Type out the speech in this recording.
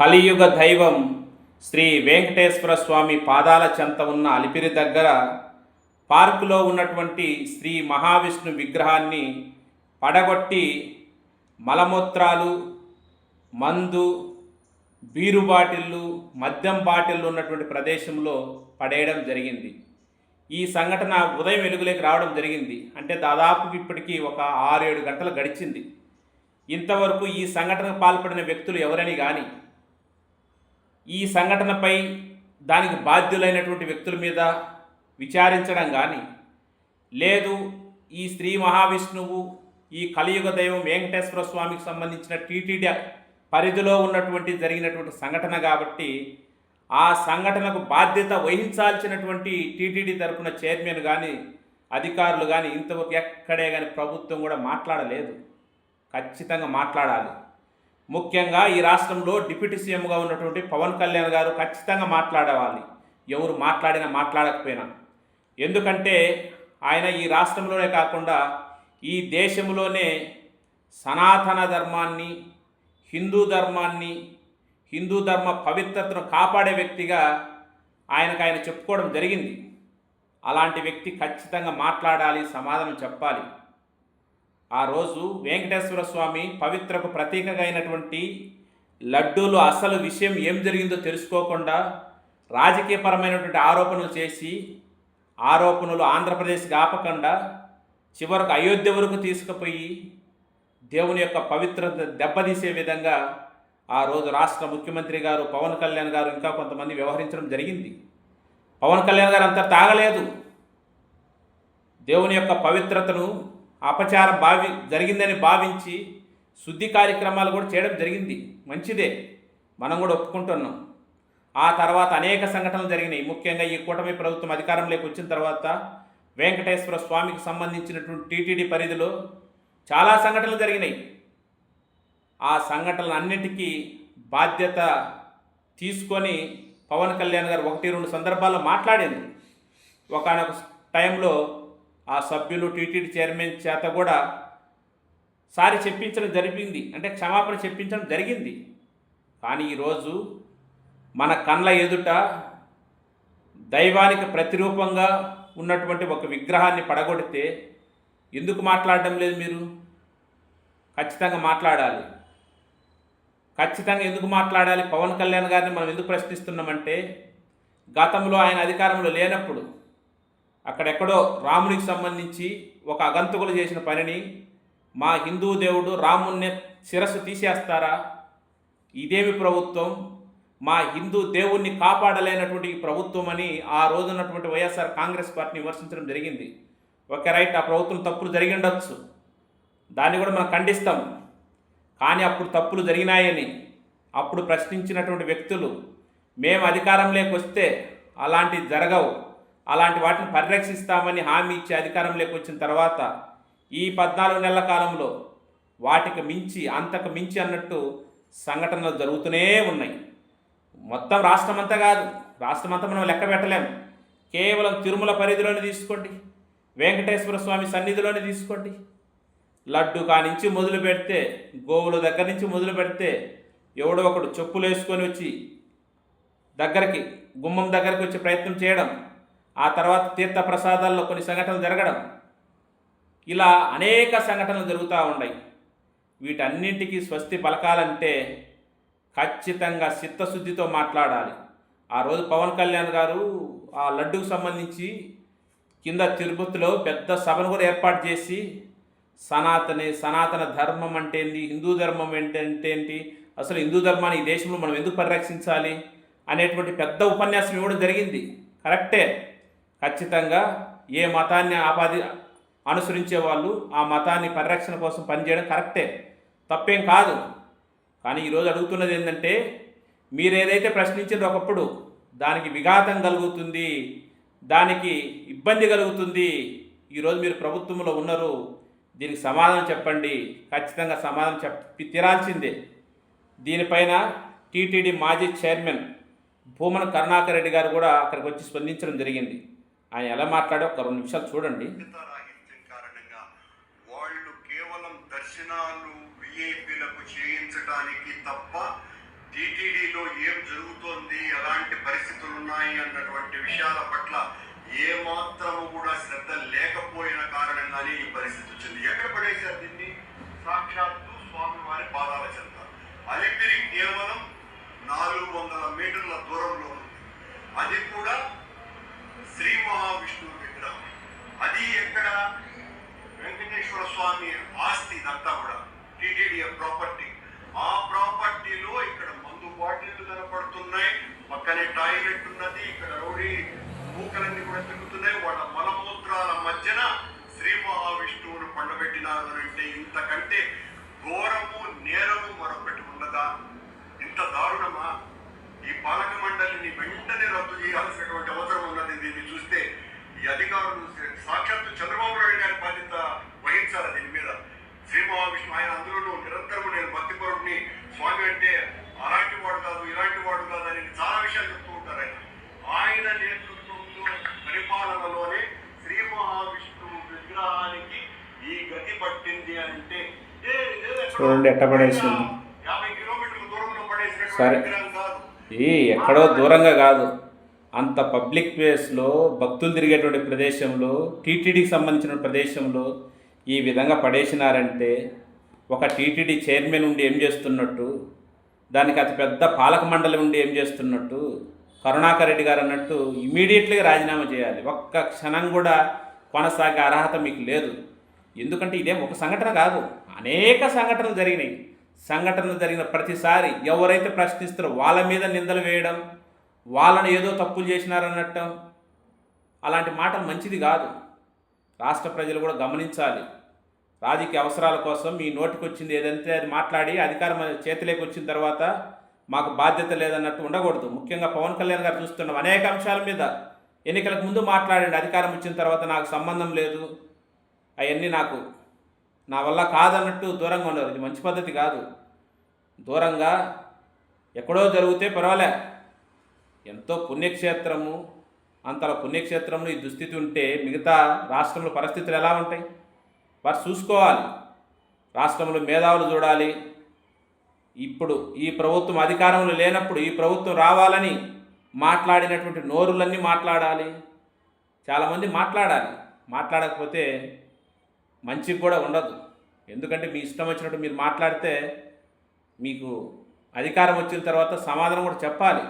కలియుగ దైవం శ్రీ వెంకటేశ్వర స్వామి పాదాల చెంత ఉన్న అలిపిరి దగ్గర పార్కులో ఉన్నటువంటి శ్రీ మహావిష్ణు విగ్రహాన్ని పడగొట్టి మలమూత్రాలు మందు బీరు బాటిళ్ళు మద్యం బాటిళ్ళు ఉన్నటువంటి ప్రదేశంలో పడేయడం జరిగింది. ఈ సంఘటన ఉదయం వెలుగులోకి రావడం జరిగింది. అంటే దాదాపు ఇప్పటికీ ఒక ఆరేడు గంటలు గడిచింది. ఇంతవరకు ఈ సంఘటనకు పాల్పడిన వ్యక్తులు ఎవరని కానీ ఈ సంఘటనపై దానికి బాధ్యులైనటువంటి వ్యక్తుల మీద విచారించడం కానీ లేదు ఈ శ్రీ మహావిష్ణువు ఈ కలియుగ దైవం వెంకటేశ్వర స్వామికి సంబంధించిన టీటీడీ పరిధిలో ఉన్నటువంటి జరిగినటువంటి సంఘటన కాబట్టి ఆ సంఘటనకు బాధ్యత వహించాల్సినటువంటి టీటీడీ తరపున చైర్మన్ కానీ అధికారులు కానీ ఇంతవరకు ఎక్కడే కానీ ప్రభుత్వం కూడా మాట్లాడలేదు. ఖచ్చితంగా మాట్లాడాలి. ముఖ్యంగా ఈ రాష్ట్రంలో డిప్యూటీ సీఎంగా ఉన్నటువంటి పవన్ కళ్యాణ్ గారు ఖచ్చితంగా మాట్లాడవాలి ఎవరు మాట్లాడినా మాట్లాడకపోయినా. ఎందుకంటే ఆయన ఈ రాష్ట్రంలోనే కాకుండా ఈ దేశంలోనే సనాతన ధర్మాన్ని హిందూ ధర్మాన్ని హిందూ ధర్మ పవిత్రతను కాపాడే వ్యక్తిగా ఆయనకు ఆయన చెప్పుకోవడం జరిగింది. అలాంటి వ్యక్తి ఖచ్చితంగా మాట్లాడాలి సమాధానం చెప్పాలి. ఆ రోజు వెంకటేశ్వర స్వామి పవిత్రకు ప్రతీకగా అయినటువంటి లడ్డూలు అసలు విషయం ఏం జరిగిందో తెలుసుకోకుండా రాజకీయపరమైనటువంటి ఆరోపణలు చేసి ఆరోపణలు ఆంధ్రప్రదేశ్కి ఆపకుండా చివరకు అయోధ్య వరకు తీసుకుపోయి దేవుని యొక్క పవిత్రత దెబ్బతీసే విధంగా ఆ రోజు రాష్ట్ర ముఖ్యమంత్రి గారు పవన్ కళ్యాణ్ గారు ఇంకా కొంతమంది వ్యవహరించడం జరిగింది. పవన్ కళ్యాణ్ గారు అంత తాగలేదు. దేవుని యొక్క పవిత్రతను అపచారం భావి జరిగిందని భావించి శుద్ధి కార్యక్రమాలు కూడా చేయడం జరిగింది. మంచిదే. మనం కూడా ఒప్పుకుంటున్నాం. ఆ తర్వాత అనేక సంఘటనలు జరిగినాయి. ముఖ్యంగా ఈ కూటమి ప్రభుత్వం అధికారంలోకి వచ్చిన తర్వాత వెంకటేశ్వర స్వామికి సంబంధించినటువంటి టీటీడీ పరిధిలో చాలా సంఘటనలు జరిగినాయి. ఆ సంఘటనలు అన్నిటికీ బాధ్యత తీసుకొని పవన్ కళ్యాణ్ గారు ఒకటి రెండు సందర్భాల్లో మాట్లాడింది. ఒకనొక టైంలో ఆ సభ్యులు టీటీడీ చైర్మన్ చేత కూడా సారి చెప్పించడం జరిగింది. అంటే క్షమాపణ చెప్పించడం జరిగింది. కానీ ఈరోజు మన కళ్ళ ఎదుట దైవానికి ప్రతిరూపంగా ఉన్నటువంటి ఒక విగ్రహాన్ని పడగొడితే ఎందుకు మాట్లాడడం లేదు మీరు? ఖచ్చితంగా మాట్లాడాలి. ఖచ్చితంగా ఎందుకు మాట్లాడాలి? పవన్ కళ్యాణ్ గారిని మనం ఎందుకు ప్రశ్నిస్తున్నామంటే గతంలో ఆయన అధికారంలో లేనప్పుడు అక్కడెక్కడో రామునికి సంబంధించి ఒక అగంతకులు చేసిన పనిని మా హిందూ దేవుడు రాముణ్ణి శిరస్సు తీసేస్తారా? ఇదేమి ప్రభుత్వం? మా హిందూ దేవుణ్ణి కాపాడలేనటువంటి ప్రభుత్వం అని ఆ రోజున్నటువంటి వైఎస్ఆర్ కాంగ్రెస్ పార్టీని విమర్శించడం జరిగింది. Okay right. ఆ ప్రభుత్వం తప్పులు జరిగి ఉండొచ్చు దాన్ని కూడా మనం ఖండిస్తాం. కానీ అప్పుడు తప్పులు జరిగినాయని అప్పుడు ప్రశ్నించినటువంటి వ్యక్తులు మేము అధికారంలోకి వస్తే అలాంటివి జరగవు. అలాంటి వాటిని పరిరక్షిస్తామని హామీ ఇచ్చి అధికారంలోకి వచ్చిన తర్వాత ఈ పద్నాలుగు నెలల కాలంలో వాటికి మించి అంతకు మించి అన్నట్టు సంఘటనలు జరుగుతూనే ఉన్నాయి. మొత్తం రాష్ట్రం అంతా కాదు రాష్ట్రం అంతా మనం లెక్క పెట్టలేము కేవలం తిరుమల పరిధిలోనే తీసుకోండి వెంకటేశ్వర స్వామి సన్నిధిలోనే తీసుకోండి. లడ్డు కానించి మొదలు పెడితే గోవుల దగ్గర నుంచి మొదలు పెడితే ఎవడో ఒకడు చెప్పులు వేసుకొని వచ్చి దగ్గరికి గుమ్మం దగ్గరికి వచ్చే ప్రయత్నం చేయడం ఆ తర్వాత తీర్థ ప్రసాదాల్లో కొన్ని సంఘటనలు జరగడం. ఇలా అనేక సంఘటనలు జరుగుతూ ఉన్నాయి వీటన్నింటికి స్వస్తి పలకాలంటే ఖచ్చితంగా చిత్తశుద్ధితో మాట్లాడాలి. ఆ రోజు పవన్ కళ్యాణ్ గారు ఆ లడ్డుకు సంబంధించి కింద తిరుపతిలో పెద్ద సభను కూడా ఏర్పాటు చేసి సనాతని సనాతన ధర్మం అంటే ఏంటి హిందూ ధర్మం ఏంటంటే ఏంటి అసలు హిందూ ధర్మాన్ని ఈ దేశంలో మనం ఎందుకు పరిరక్షించాలి అనేటువంటి పెద్ద ఉపన్యాసం ఇవ్వడం జరిగింది. కరెక్టే. ఖచ్చితంగా ఏ మతాన్ని ఆపాది అనుసరించే వాళ్ళు ఆ మతాన్ని పరిరక్షణ కోసం పనిచేయడం కరెక్టే. తప్పేం కాదు. కానీ ఈరోజు అడుగుతున్నది ఏంటంటే మీరు ఏదైతే ప్రశ్నించారో ఒకప్పుడు దానికి విఘాతం కలుగుతుంది దానికి ఇబ్బంది కలుగుతుంది ఈరోజు మీరు ప్రభుత్వంలో ఉన్నారు దీనికి సమాధానం చెప్పండి ఖచ్చితంగా సమాధానం చెప్పి తీరాల్సిందే. దీనిపైన టీటీడీ మాజీ చైర్మన్ భూమన కరుణాకర్ రెడ్డి గారు కూడా అక్కడికి వచ్చి స్పందించడం జరిగింది. ఆయన ఎలా మాట్లాడో ఒక రెండు నిమిషాలు చూడండి. కారణంగా వాళ్ళు కేవలం దర్శనాలు విఐపీలకు చేయించడానికి తప్ప టీటీడీలో ఏం జరుగుతోంది ఎలాంటి పరిస్థితులు ఉన్నాయి అన్నటువంటి విషయాల పట్ల ఏ మాత్రము కూడా శ్రద్ధ లేకపోయిన కారణంగానే ఈ పరిస్థితి వచ్చింది. ఎక్కడ పడేశారు దీన్ని? సాక్షాత్తు స్వామి వారి పాదాల చెంత. అలిపిరి కేవలం నాలుగు వందల మీటర్ల దూరంలో ఉంది. అది కూడా శ్రీ మహావిష్ణువు విగ్రహం. అది ఎక్కడ? వెంకటేశ్వర స్వామి ఆస్తి ఇదంతా కూడా. TTD property. ఆ ప్రాపర్టీలో ఇక్కడ మందు బాటిల్లు కనపడుతున్నాయి. పక్కనే టాయిలెట్ ఉన్నది ఇక్కడ రౌడీ మూకలన్నీ కూడా తిరుగుతున్నాయి. వాళ్ళ మలమూత్రాల మధ్యన శ్రీ మహావిష్ణువును పండబెట్టినారు అని అంటే ఇంతకంటే ఘోరము నేరము మరొకటి ఉన్నదా ఇంత దారుణమా? ఈ పాలక మండలిని వెంటనే రద్దు చేయాల్సినటువంటి అవసరం ఉన్నది. దీన్ని చూస్తే ఈ అధికారులు సాక్షాత్తు చంద్రబాబు నాయుడు గారి బాధ్యత వహించాలి దీని మీద. శ్రీ మహావిష్ణు ఆయన అందులోనూ నిరంతరం నేను భక్తిపరుడిని స్వామి అంటే అలాంటి వాడు కాదు ఇలాంటి వాడు కాదు అని చాలా విషయాలు చెప్తూ ఉంటారు ఆయన. ఆయన నేతృత్వంలో పరిపాలనలోనే శ్రీ మహావిష్ణువు విగ్రహానికి ఈ గతి పట్టింది అంటే చూడండి ఎట్ట పడేసింది. యాభై కిలోమీటర్ల దూరంలో పడేసినటువంటి ఈ ఎక్కడో దూరంగా కాదు. అంత పబ్లిక్ ప్లేస్లో భక్తులు తిరిగేటువంటి ప్రదేశంలో టీటీడీకి సంబంధించిన ప్రదేశంలో ఈ విధంగా పడేసినారంటే ఒక టీటీడీ చైర్మన్ ఉండి ఏం చేస్తున్నట్టు దానికి అతి పెద్ద పాలక మండలి ఉండి ఏం చేస్తున్నట్టు కరుణాకర్ రెడ్డి గారు అన్నట్టు ఇమీడియట్లీగా రాజీనామా చేయాలి. ఒక్క క్షణం కూడా కొనసాగే అర్హత మీకు లేదు. ఎందుకంటే ఇదేం ఒక సంఘటన కాదు. అనేక సంఘటనలు జరిగినాయి. సంఘటనలు జరిగిన ప్రతిసారి ఎవరైతే ప్రశ్నిస్తారో వాళ్ళ మీద నిందలు వేయడం వాళ్ళని ఏదో తప్పులు చేసినారన్నట్టు అలాంటి మాటలు మంచిది కాదు. రాష్ట్ర ప్రజలు కూడా గమనించాలి. రాజకీయ అవసరాల కోసం మీ నోటికి వచ్చింది ఏదంటే అది మాట్లాడి అధికారం చేతిలోకి వచ్చిన తర్వాత మాకు బాధ్యత లేదన్నట్టు ఉండకూడదు. ముఖ్యంగా పవన్ కళ్యాణ్ గారు చూస్తున్నాం అనేక అంశాల మీద. ఎన్నికలకు ముందు మాట్లాడండి. అధికారం వచ్చిన తర్వాత నాకు సంబంధం లేదు. అవన్నీ నాకు నా వల్ల కాదన్నట్టు దూరంగా ఉన్నారు ఇది మంచి పద్ధతి కాదు. దూరంగా ఎక్కడో జరిగితే పర్వాలే. ఎంతో పుణ్యక్షేత్రము అంతలా పుణ్యక్షేత్రంలో ఈ దుస్థితి ఉంటే మిగతా రాష్ట్రంలో పరిస్థితులు ఎలా ఉంటాయి? వారు చూసుకోవాలి. రాష్ట్రంలో మేధావులు చూడాలి. ఇప్పుడు ఈ ప్రభుత్వం అధికారంలో లేనప్పుడు ఈ ప్రభుత్వం రావాలని మాట్లాడినటువంటి నోరులన్నీ మాట్లాడాలి. చాలామంది మాట్లాడాలి. మాట్లాడకపోతే మంచిగా కూడా ఉండదు. ఎందుకంటే మీ ఇష్టం వచ్చినట్టు మీరు మాట్లాడితే మీకు అధికారం వచ్చిన తర్వాత సమాధానం కూడా చెప్పాలి.